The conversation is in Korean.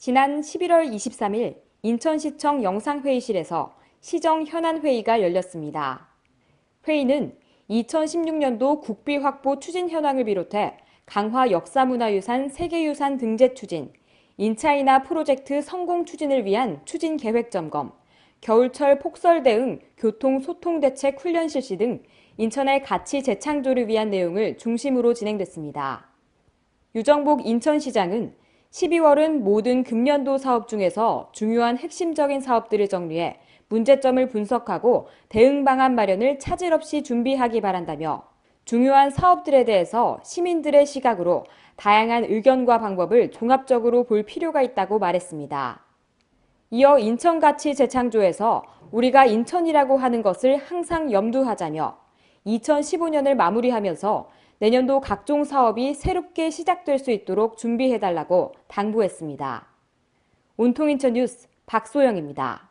지난 11월 23일 인천시청 영상회의실에서 시정 현안회의가 열렸습니다. 회의는 2016년도 국비 확보 추진 현황을 비롯해 강화 역사문화유산 세계유산 등재 추진, 인차이나 프로젝트 성공 추진을 위한 추진 계획 점검, 겨울철 폭설 대응 교통 소통 대책 훈련 실시 등 인천의 가치 재창조를 위한 내용을 중심으로 진행됐습니다. 유정복 인천시장은 12월은 모든 금년도 사업 중에서 중요한 핵심적인 사업들을 정리해 문제점을 분석하고 대응 방안 마련을 차질 없이 준비하기 바란다며 중요한 사업들에 대해서 시민들의 시각으로 다양한 의견과 방법을 종합적으로 볼 필요가 있다고 말했습니다. 이어 인천 가치 재창조에서 우리가 인천이라고 하는 것을 항상 염두하자며 2015년을 마무리하면서 내년도 각종 사업이 새롭게 시작될 수 있도록 준비해달라고 당부했습니다. 온통 인천 뉴스 박소영입니다.